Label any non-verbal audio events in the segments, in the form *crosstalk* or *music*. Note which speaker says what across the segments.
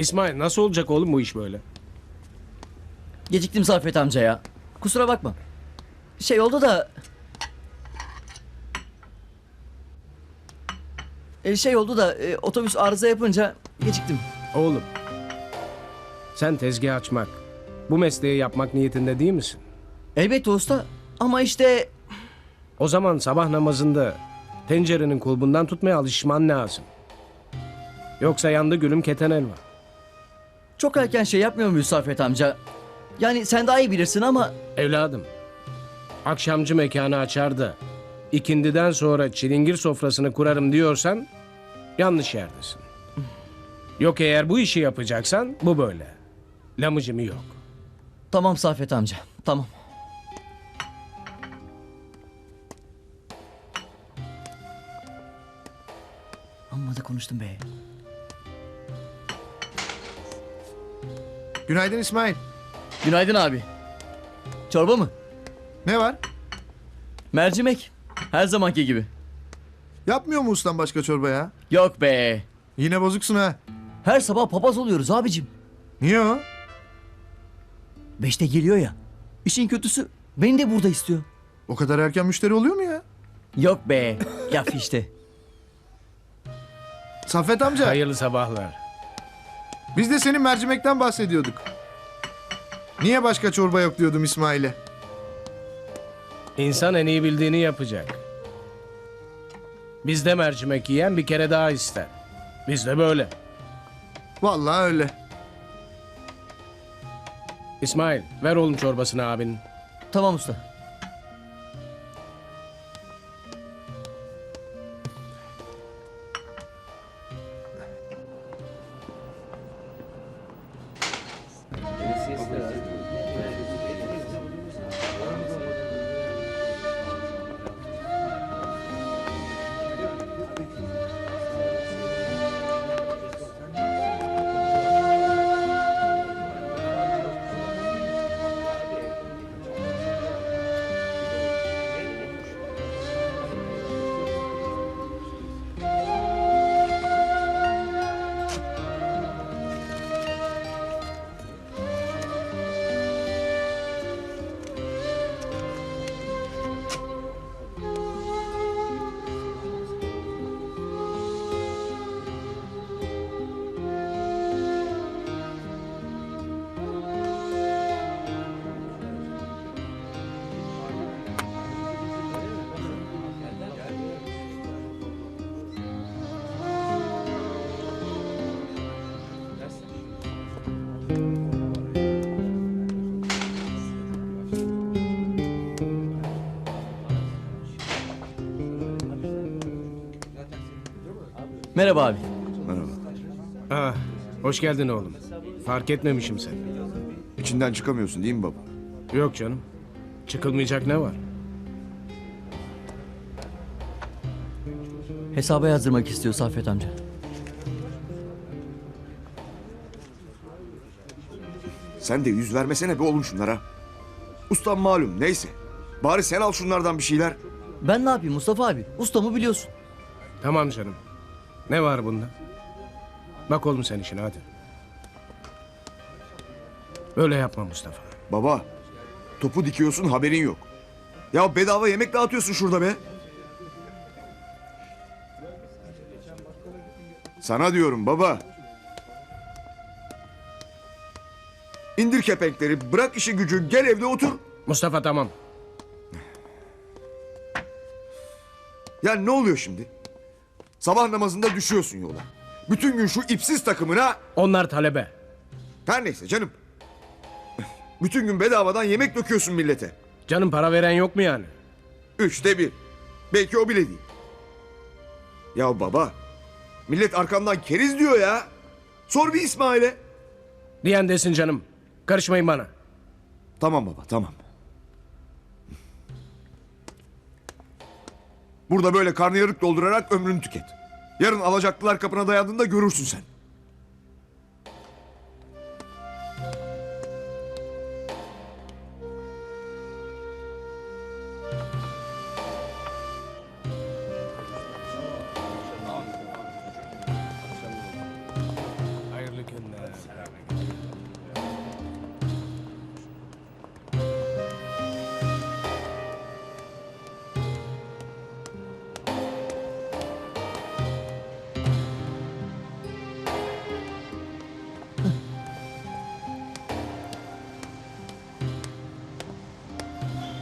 Speaker 1: İsmail nasıl olacak oğlum bu iş böyle?
Speaker 2: Geciktim Saffet amca ya. Kusura bakma. Şey oldu da... E, şey oldu da e, otobüs arıza yapınca geciktim.
Speaker 1: Oğlum. Sen tezgah açmak, bu mesleği yapmak niyetinde değil misin?
Speaker 2: Elbette usta ama işte
Speaker 1: O zaman sabah namazında tencerenin kulbundan tutmaya alışman lazım. Yoksa yandı gülüm keten elma.
Speaker 2: Çok erken şey yapmıyor muyuz Saffet amca? Yani sen daha iyi bilirsin ama
Speaker 1: Evladım, akşamcı mekanı açar da ikindiden sonra çilingir sofrasını kurarım diyorsan yanlış yerdesin. Yok eğer bu işi yapacaksan bu böyle. Lamıcımı yok.
Speaker 2: tamam Saffet amca tamam. Amma da konuştum be.
Speaker 3: Günaydın İsmail.
Speaker 2: Günaydın abi. Çorba mı?
Speaker 3: Ne var?
Speaker 2: Mercimek. Her zamanki gibi.
Speaker 3: Yapmıyor mu ustan başka çorba ya?
Speaker 2: Yok be.
Speaker 3: Yine bozuksun ha.
Speaker 2: Her sabah papaz oluyoruz abicim.
Speaker 3: Niye o?
Speaker 2: Beşte geliyor ya. İşin kötüsü beni de burada istiyor.
Speaker 3: O kadar erken müşteri oluyor mu ya?
Speaker 2: Yok be. Yap işte.
Speaker 3: Saffet amca
Speaker 1: Hayırlı sabahlar.
Speaker 3: Biz de senin mercimekten bahsediyorduk. Niye başka çorba yok diyordum İsmail'e.
Speaker 1: İnsan en iyi bildiğini yapacak. Bizde mercimek yiyen bir kere daha ister. Bizde böyle.
Speaker 3: Vallahi öyle.
Speaker 1: İsmail ver oğlum çorbasını abinin.
Speaker 2: Tamam usta. Merhaba abi.
Speaker 1: Ah, hoş geldin oğlum. Fark etmemişim seni.
Speaker 4: İçinden çıkamıyorsun değil mi baba?
Speaker 1: Yok canım. Çıkılmayacak ne var?
Speaker 2: Hesaba yazdırmak istiyor Saffet amca.
Speaker 4: Sen de yüz vermesene be oğlum şunlara. Ustam malum neyse. Bari sen al şunlardan bir şeyler.
Speaker 2: Ben ne yapayım Mustafa abi? Ustamı biliyorsun.
Speaker 1: Tamam canım. Ne var bunda? Bak oğlum sen işine hadi. Böyle yapma Mustafa.
Speaker 4: Baba topu dikiyorsun haberin yok. Ya bedava yemek dağıtıyorsun şurada be. Sana diyorum baba. İndir kepenkleri, bırak işi gücü, gel evde otur.
Speaker 1: Mustafa tamam.
Speaker 4: Ya ne oluyor şimdi? Sabah namazında düşüyorsun yola. Bütün gün şu ipsiz takımına
Speaker 1: Onlar talebe.
Speaker 4: Her neyse canım. Bütün gün bedavadan yemek döküyorsun millete.
Speaker 1: Canım para veren yok mu yani?
Speaker 4: Üçte bir. Belki o bile değil. Ya baba. Millet arkamdan keriz diyor ya. Sor bir İsmail'e.
Speaker 1: Diyen desin canım. Karışmayın bana.
Speaker 4: Tamam baba tamam. Burada böyle karnıyarık doldurarak ömrünü tüket. Yarın alacaklılar kapına dayandığında görürsün sen.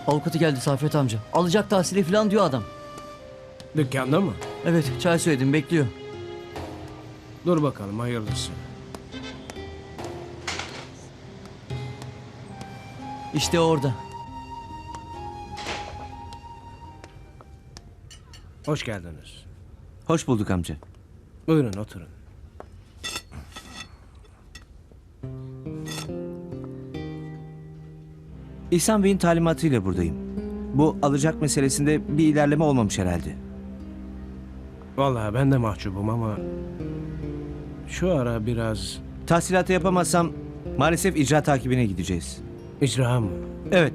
Speaker 2: Avukatı geldi Saffet amca. Alacak tahsili falan diyor adam.
Speaker 1: Dükkanda mı?
Speaker 2: Evet çay söyledim bekliyor.
Speaker 1: Dur bakalım hayırlısı.
Speaker 2: İşte orada.
Speaker 1: Hoş geldiniz.
Speaker 5: Hoş bulduk amca.
Speaker 1: Buyurun oturun.
Speaker 5: İhsan Bey'in talimatıyla buradayım. Bu alacak meselesinde bir ilerleme olmamış herhalde.
Speaker 1: Vallahi ben de mahcubum ama... Şu ara biraz
Speaker 5: Tahsilatı yapamazsam maalesef icra takibine gideceğiz.
Speaker 1: icra mı?
Speaker 5: Evet.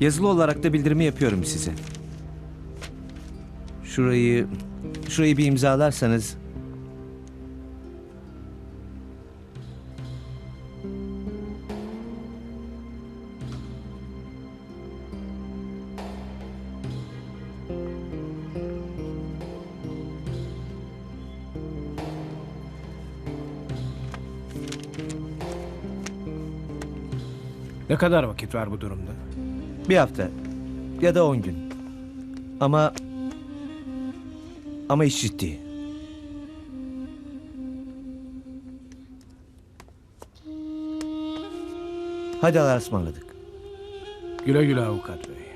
Speaker 5: Yazılı olarak da bildirimi yapıyorum size. Şurayı şurayı bir imzalarsanız
Speaker 1: Ne kadar vakit var bu durumda?
Speaker 5: bir hafta ya da on gün. Ama ama iş ciddi. Hadi Allah'a ısmarladık.
Speaker 1: Güle güle avukat bey.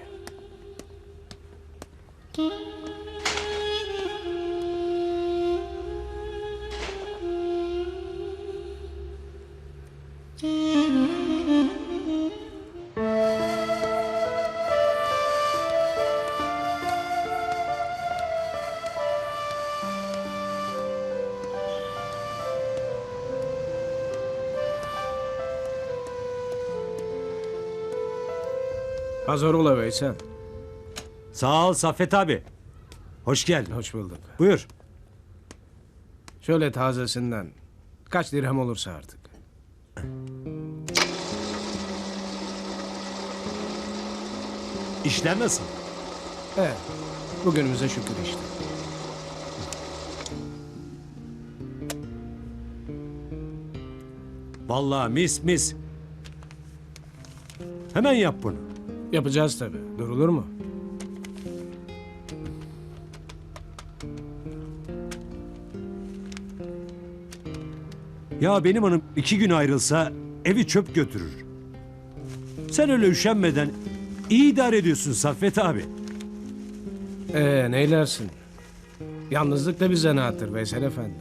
Speaker 1: Hazır ola Veysel.
Speaker 6: Sağ ol Saffet abi. Hoş geldin.
Speaker 1: Hoş bulduk.
Speaker 6: Buyur.
Speaker 1: Şöyle tazesinden. Kaç dirhem olursa artık.
Speaker 6: İşler nasıl?
Speaker 1: Evet. Bugünümüze şükür işte.
Speaker 6: Vallahi mis mis. Hemen yap bunu.
Speaker 1: Yapacağız tabii. Durulur mu?
Speaker 6: Ya benim hanım iki gün ayrılsa evi çöp götürür. Sen öyle üşenmeden iyi idare ediyorsun Saffet abi.
Speaker 1: Ee neylersin? Yalnızlık da bir zanaattır Veysel Efendi.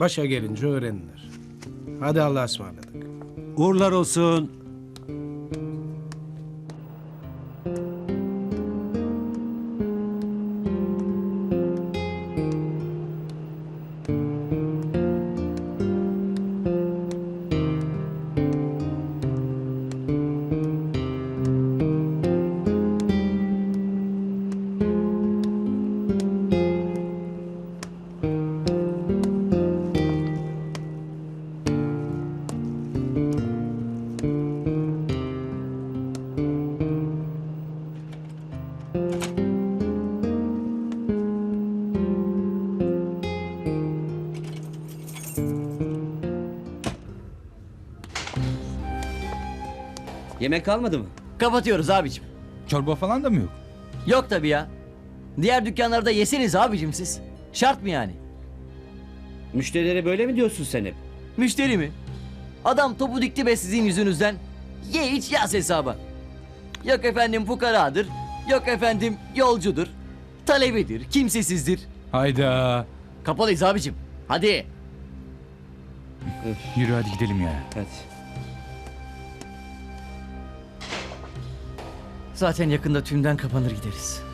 Speaker 1: Başa gelince öğrenilir. Hadi Allah'a ısmarladık.
Speaker 6: Uğurlar olsun.
Speaker 7: Yemek kalmadı mı?
Speaker 2: Kapatıyoruz abicim.
Speaker 8: Çorba falan da mı yok?
Speaker 2: Yok tabii ya. Diğer dükkanlarda yeseniz abicim siz. Şart mı yani?
Speaker 7: Müşterilere böyle mi diyorsun sen hep?
Speaker 2: Müşteri mi? Adam topu dikti be sizin yüzünüzden. Ye iç yaz hesaba. Yok efendim fukaradır. Yok efendim yolcudur. Talebedir, kimsesizdir.
Speaker 8: Hayda.
Speaker 2: Kapalıyız abicim. Hadi.
Speaker 8: Yürü hadi gidelim ya.
Speaker 7: Hadi.
Speaker 2: Zaten yakında tümden kapanır gideriz.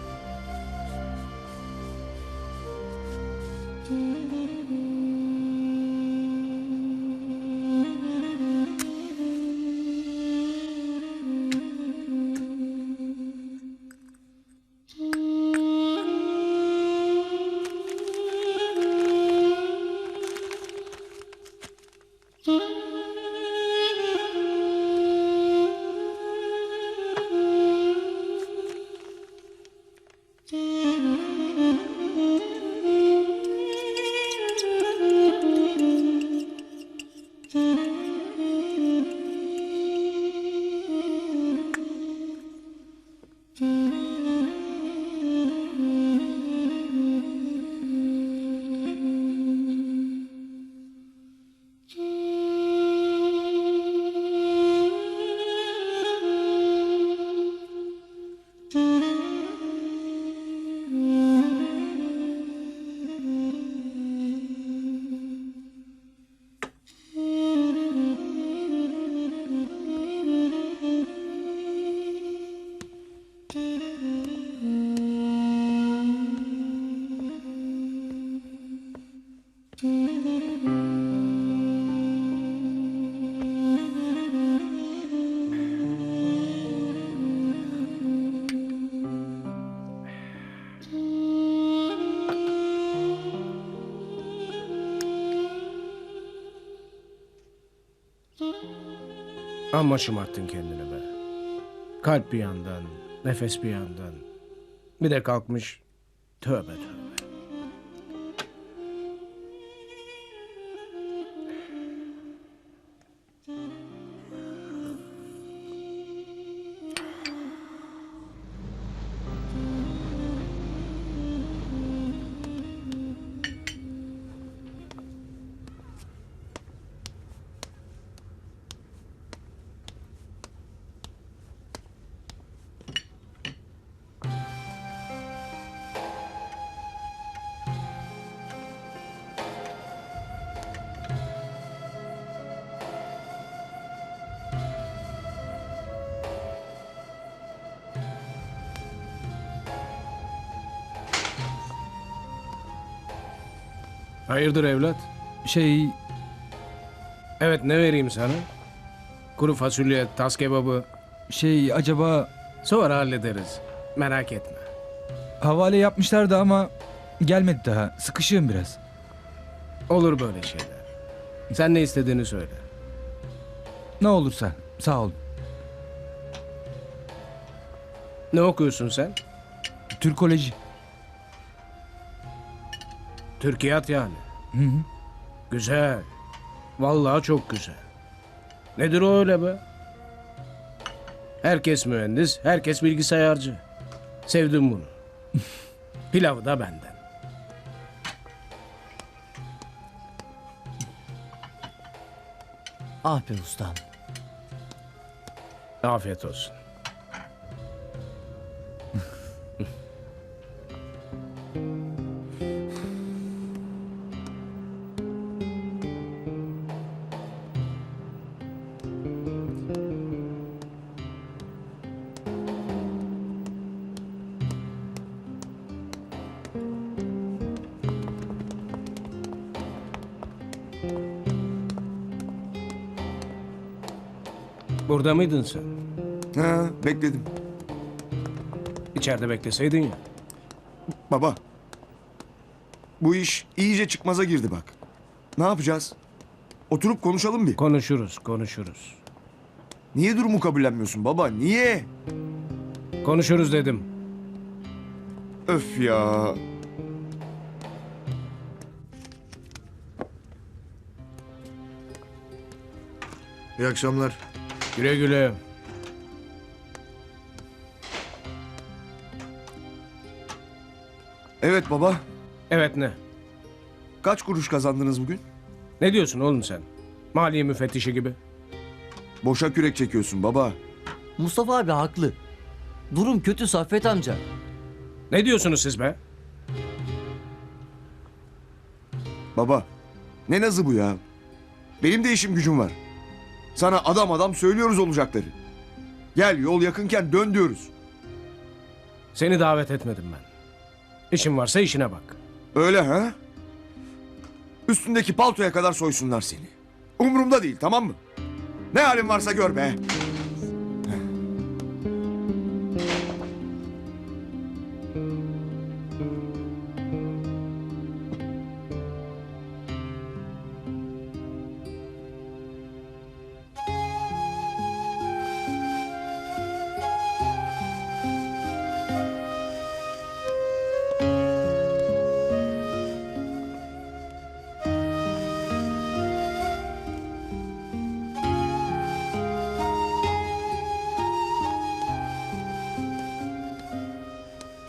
Speaker 1: Amma şımarttın kendini be. Kalp bir yandan, nefes bir yandan. Bir de kalkmış. Tövbe tövbe. Hayırdır evlat?
Speaker 8: Şey
Speaker 1: Evet ne vereyim sana? Kuru fasulye, tas kebabı.
Speaker 8: şey acaba
Speaker 1: Sonra hallederiz. Merak etme.
Speaker 8: havale yapmışlardı ama gelmedi daha. Sıkışığım biraz.
Speaker 1: Olur böyle şeyler. Sen ne istediğini söyle.
Speaker 8: Ne olursa sağ ol.
Speaker 1: Ne okuyorsun sen?
Speaker 8: Türkoloji.
Speaker 1: Türkiyat yani.
Speaker 8: Hı hı.
Speaker 1: Güzel. Vallahi çok güzel. Nedir o öyle be? Herkes mühendis, herkes bilgisayarcı. Sevdim bunu. *laughs* Pilavı da benden.
Speaker 2: Ah be ustam.
Speaker 1: Afiyet olsun. Burada mıydın sen?
Speaker 4: Ha, bekledim.
Speaker 1: İçeride bekleseydin ya.
Speaker 4: Baba. Bu iş iyice çıkmaza girdi bak. Ne yapacağız? Oturup konuşalım bir.
Speaker 1: Konuşuruz, konuşuruz.
Speaker 4: Niye durumu kabullenmiyorsun baba? Niye?
Speaker 1: Konuşuruz dedim.
Speaker 4: Öf ya.
Speaker 3: İyi akşamlar.
Speaker 1: Güle güle.
Speaker 4: Evet baba.
Speaker 1: Evet ne?
Speaker 4: Kaç kuruş kazandınız bugün?
Speaker 1: Ne diyorsun oğlum sen? Maliye müfettişi gibi.
Speaker 4: Boşa kürek çekiyorsun baba.
Speaker 2: Mustafa abi haklı. Durum kötü Saffet amca.
Speaker 1: Ne diyorsunuz siz be?
Speaker 4: Baba ne nazı bu ya? Benim de işim gücüm var. Sana adam adam söylüyoruz olacakları. Gel yol yakınken dön diyoruz.
Speaker 1: Seni davet etmedim ben. İşin varsa işine bak.
Speaker 4: Öyle ha? Üstündeki paltoya kadar soysunlar seni. Umurumda değil tamam mı? Ne halin varsa gör be.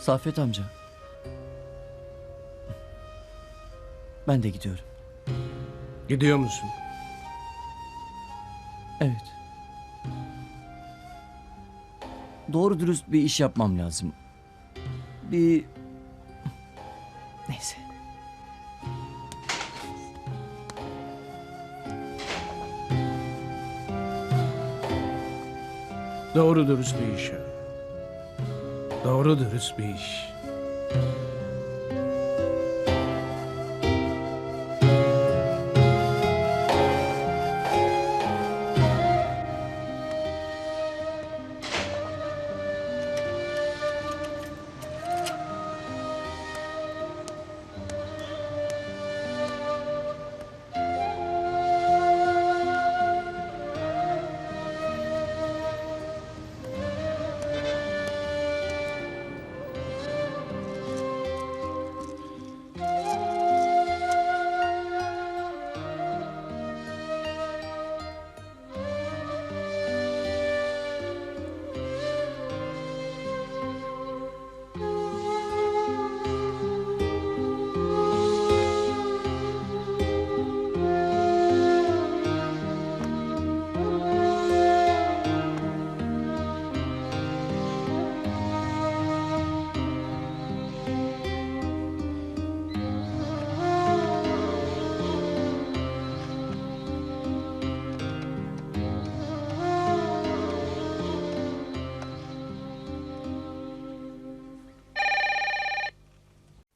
Speaker 2: Saffet amca. Ben de gidiyorum.
Speaker 1: Gidiyor musun?
Speaker 2: Evet. Doğru dürüst bir iş yapmam lazım. Bir... Neyse.
Speaker 1: Doğru dürüst bir iş. Doğru dürüst bir iş.